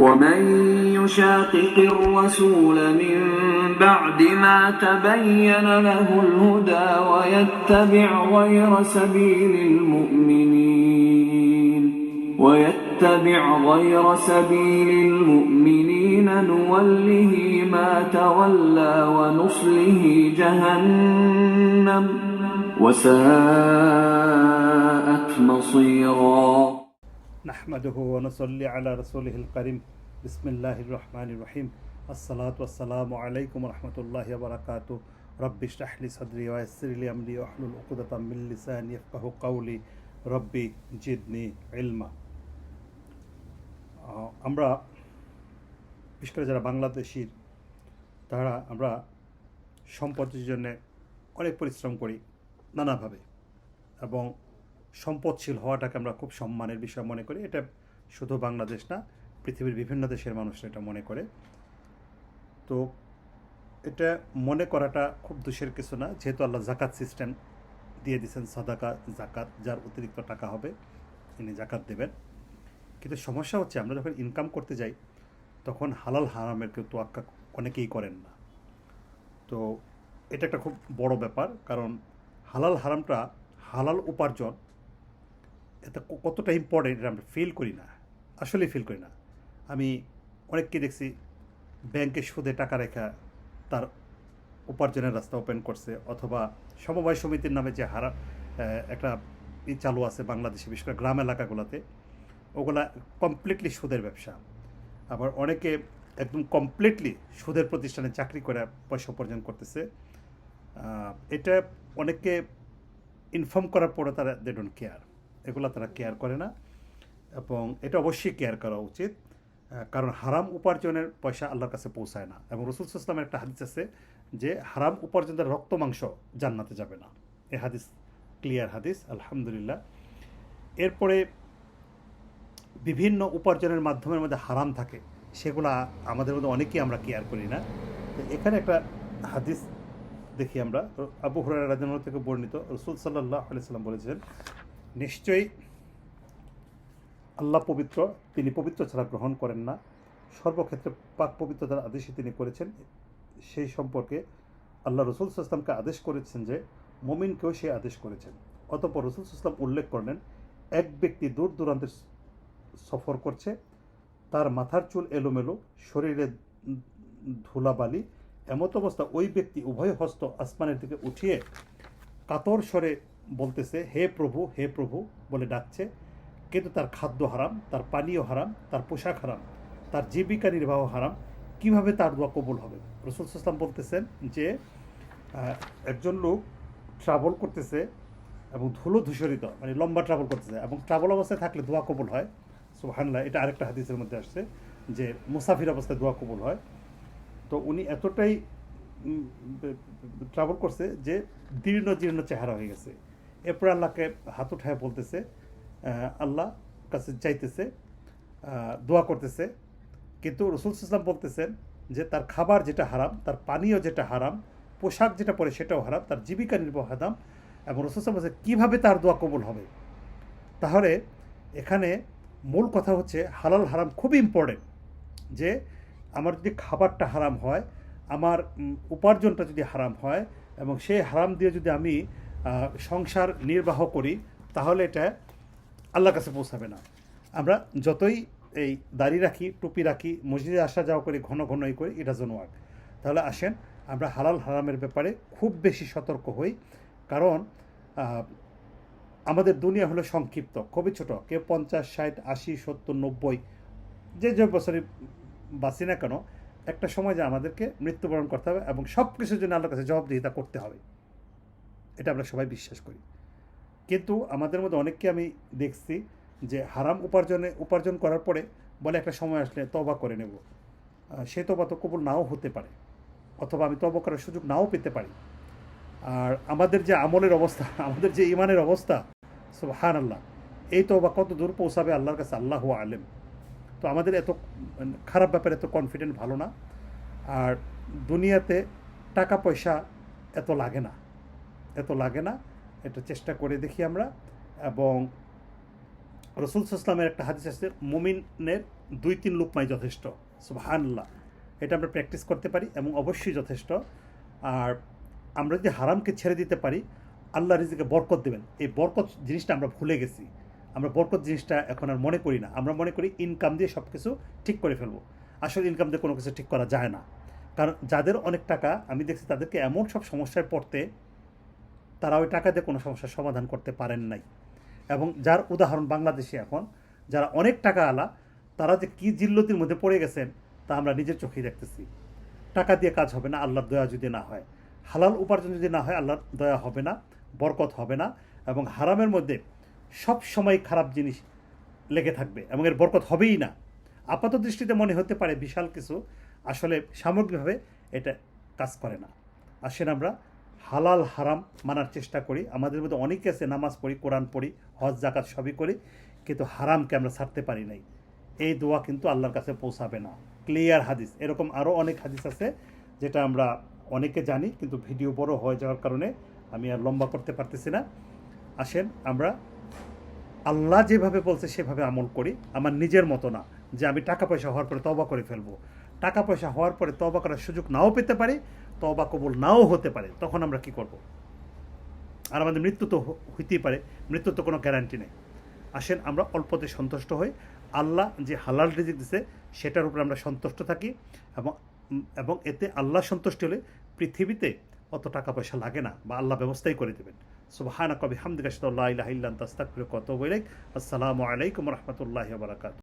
ومن يشاقق الرسول من بعد ما تبين له الهدى ويتبع غير سبيل المؤمنين ويتبع غير سبيل المؤمنين نوله ما تولى ونصله جهنم وساءت مصيرا নাহমাদুহু ওনসল্লি আলা রসুলহিল করিম বিসমিল্লাহ রহমান রহিম আসসালাত আসসালামু আলাইকুম রহমতুল্লাহ বারাকাত রব্বিশ রাহলি সদরি ওয়াসিরলি আমলি আহলুল উকুদাতাম মিল্লিসান ইফকাহু কাউলি রব্বি জিদনি ইলমা আমরা বিশেষ করে যারা বাংলাদেশির, তারা আমরা সম্পদের জন্য অনেক পরিশ্রম করি নানাভাবে। এবং সম্পদশীল হওয়াটাকে আমরা খুব সম্মানের বিষয় মনে করি। এটা শুধু বাংলাদেশ না, পৃথিবীর বিভিন্ন দেশের মানুষরা এটা মনে করে। তো এটা মনে করাটা খুব দোষের কিছু না, যেহেতু আল্লাহ জাকাত সিস্টেম দিয়ে দিয়েছেন, সাদাকা জাকাত যার অতিরিক্ত টাকা হবে তিনি জাকাত দেবেন। কিন্তু সমস্যা হচ্ছে, আমরা যখন ইনকাম করতে যাই, তখন হালাল হারামের কেউ তোয়াক্কা অনেকেই করেন না। তো এটা একটা খুব বড় ব্যাপার, কারণ হালাল হারামটা হালাল উপার্জন এটা কতটা ইম্পর্টেন্ট এটা আমরা ফিল করি না, আসলে ফিল করি না। আমি অনেককে দেখছি ব্যাংকে সুদে টাকা রেখা তার উপার্জনের রাস্তা ওপেন করছে, অথবা সমবায় সমিতির নামে যে হারা একটা ই চালু আছে বাংলাদেশে, বিশেষ করে গ্রাম এলাকাগুলোতে, ওগুলা কমপ্লিটলি সুদের ব্যবসা। আবার অনেকে একদম কমপ্লিটলি সুদের প্রতিষ্ঠানে চাকরি করে পয়সা উপার্জন করতেছে। এটা অনেককে ইনফর্ম করার পরে তারা দে ডোন্ট কেয়ার এগুলো তারা কেয়ার করে না। এবং এটা অবশ্যই কেয়ার করা উচিত কারণ হারাম উপার্জনের পয়সা আল্লাহর কাছে পৌঁছায় না। এবং রসুল ইসলামের একটা হাদিস আছে যে হারাম উপার্জনের রক্ত মাংস জান্নাতে যাবে না। এ হাদিস ক্লিয়ার হাদিস, আলহামদুলিল্লাহ। এরপরে বিভিন্ন উপার্জনের মাধ্যমের মধ্যে হারাম থাকে, সেগুলা আমাদের মধ্যে অনেকেই আমরা কেয়ার করি না। তো এখানে একটা হাদিস দেখি আমরা। আবু হুরায়রা রাদিয়াল্লাহু থেকে বর্ণিত, রসুল সাল্লাহ আলি সাল্লাম বলেছেন নিশ্চয়ই আল্লাহ পবিত্র, তিনি পবিত্র ছাড়া গ্রহণ করেন না। সর্বক্ষেত্রে পাক পবিত্রতার আদেশই তিনি করেছেন, সেই সম্পর্কে আল্লাহ রসুল সাল্লামকে আদেশ করেছেন যে মমিনকেও সে আদেশ করেছেন। অতপর রসুল সাল্লাম উল্লেখ করলেন, এক ব্যক্তি দূর দূরান্তের সফর করছে, তার মাথার চুল এলোমেলো, শরীরে ধুলাবালি, এমত অবস্থা ওই ব্যক্তি উভয় হস্ত আসমানের দিকে উঠিয়ে কাতর স্বরে বলতেছে, হে প্রভু হে প্রভু বলে ডাকছে। কিন্তু তার খাদ্য হারাম, তার পানীয় হারাম, তার পোশাক হারাম, তার জীবিকা নির্বাহ হারাম, কীভাবে তার দোয়া কবুল হবে? রসুল ইসলাম বলতেছেন যে একজন লোক ট্রাভেল করতেছে এবং ধুলো ধূসরিত মানে লম্বা ট্রাভেল করতেছে এবং ট্রাভেল অবস্থায় থাকলে দোয়া কবুল হয়। সুবহানাল্লাহ, এটা আরেকটা হাদিসের মধ্যে আসছে যে, মুসাফির অবস্থায় দোয়া কবুল হয়। তো উনি এতটাই ট্রাভেল করছে যে, দীর্ণ, জীর্ণ চেহারা হয়ে গেছে। এরপর আল্লাহকে হাত উঠায় বলতেছে আল্লাহ কাছে চাইতেছে দোয়া করতেছে। কিন্তু রসুল ইসলাম বলতেছেন যে তার খাবার যেটা হারাম, তার পানীয় যেটা হারাম, পোশাক যেটা পরে সেটাও হারাম, তার জীবিকা নির্বাহ হারাম এবং রসুল ইসলাম বলছে কীভাবে তার দোয়া কবুল হবে? তাহলে এখানে মূল কথা হচ্ছে, হালাল হারাম খুবই ইম্পর্টেন্ট যে আমার যদি খাবারটা হারাম হয়, আমার উপার্জনটা যদি হারাম হয় এবং সেই হারাম দিয়ে যদি আমি সংসার নির্বাহ করি, তাহলে এটা আল্লাহর কাছে পৌঁছাবে না। আমরা যতই এই দাড়ি রাখি, টুপি রাখি, মসজিদে আসা যাওয়া করি, ঘন ঘন এই করি, এটা জন্য তাহলে আসেন, আমরা হালাল হারামের ব্যাপারে খুব বেশি সতর্ক হই, কারণ আমাদের দুনিয়া হলো সংক্ষিপ্ত, খুবই ছোট। কেউ পঞ্চাশ, ষাট, আশি, সত্তর, নব্বই, যে যে বছরে বাঁচি না কেন, একটা সময় যে আমাদেরকে মৃত্যুবরণ করতে হবে এবং সব কিছুর জন্য আল্লাহর কাছে জবাবদিহিতা করতে হবে। এটা আমরা সবাই বিশ্বাস করি। কিন্তু আমাদের মধ্যে অনেককে আমি দেখছি যে হারাম উপার্জনে উপার্জন করার পরে বলে একটা সময় আসলে তবা করে নেব। সে তবা তো কবুল নাও হতে পারে অথবা আমি তবা করার সুযোগ নাও পেতে পারি। আর আমাদের যে আমলের অবস্থা আমাদের যে ইমানের অবস্থা সুবহান আল্লাহ এই তবা কত দূর পৌঁছাবে আল্লাহর কাছে? আল্লাহ আলেম। তো আমাদের এত মানে, খারাপ ব্যাপারে এত কনফিডেন্ট ভালো না। আর দুনিয়াতে টাকা পয়সা এত লাগে না। এত লাগে না, এটা চেষ্টা করে দেখি আমরা। এবং রসুল ইসলামের একটা হাদিস আছে, মুমিনের দুই তিন লুকমাই যথেষ্ট, সুবহানাল্লাহ। এটা আমরা প্র্যাকটিস করতে পারি এবং অবশ্যই যথেষ্ট। আর আমরা যদি হারামকে ছেড়ে দিতে পারি, আল্লাহ রিজিকে বরকত দেবেন। এই বরকত জিনিসটা আমরা ভুলে গেছি। আমরা বরকত জিনিসটা এখন আর মনে করি না। আমরা মনে করি ইনকাম দিয়ে সব কিছু ঠিক করে ফেলব। আসলে ইনকাম দিয়ে কোনো কিছু ঠিক করা যায় না। কারণ যাদের অনেক টাকা, আমি দেখছি তাদেরকে এমন সব সমস্যায় পড়তে তারা ওই টাকা দিয়ে কোনো সমস্যার সমাধান করতে পারেন নাই। এবং যার উদাহরণ বাংলাদেশে এখন, যারা অনেক টাকা আলা তারা যে কী জিল্লতির মধ্যে পড়ে গেছেন, তা আমরা নিজের চোখেই দেখতেছি। টাকা দিয়ে কাজ হবে না, আল্লাহর দয়া যদি না হয়। হালাল উপার্জন যদি না হয়, আল্লাহর দয়া হবে না, বরকত হবে না, এবং হারামের মধ্যে সব সময় খারাপ জিনিস লেগে থাকবে, এবং এর বরকত হবেই না। আপাত দৃষ্টিতে মনে হতে পারে বিশাল কিছু, আসলে সামগ্রিকভাবে এটা কাজ করে না। আসেন আমরা হালাল হারাম মানার চেষ্টা করি। আমাদের মধ্যে অনেকে আছে, নামাজ পড়ি, কোরআন পড়ি, হজ, জাকাত সবই করি, কিন্তু হারামকে আমরা ছাড়তে পারি নাই। এই দোয়া কিন্তু আল্লাহর কাছে পৌঁছাবে না। ক্লিয়ার হাদিস। এরকম আরও অনেক হাদিস আছে, যেটা আমরা অনেকে জানি, কিন্তু ভিডিও বড় হয়ে যাওয়ার কারণে আমি আর লম্বা করতে পারতেছি না। আসেন, আমরা আল্লাহ যেভাবে বলছে সেভাবে আমল করি। আমার নিজের মতো না, যে আমি টাকা পয়সা হওয়ার পরে তবা করে ফেলব। টাকা পয়সা হওয়ার পরে তবা করার সুযোগ নাও পেতে পারি তবা কবুল নাও হতে পারে। তখন আমরা কি করব? আর আমাদের মৃত্যু তো হইতেই পারে মৃত্যু তো কোনো গ্যারান্টি নেই। আসেন আমরা অল্পতে সন্তুষ্ট হই। আল্লাহ যে হালাল রিজিক দিছে, সেটার উপর আমরা সন্তুষ্ট থাকি এবং এবং এতে আল্লাহ সন্তুষ্ট হলে পৃথিবীতে অত টাকা পয়সা লাগে না বা আল্লাহ ব্যবস্থাই করে দেবেন। সুবহানা কবি হামদিকা সাল্লাহ ইলাহা ইল্লা আনতা, আস্তাগফিরুকা ওয়া আতুবু ইলাইক। আসসালামু আলাইকুম রাহমাতুল্লাহি ওয়া বারাকাতুহু।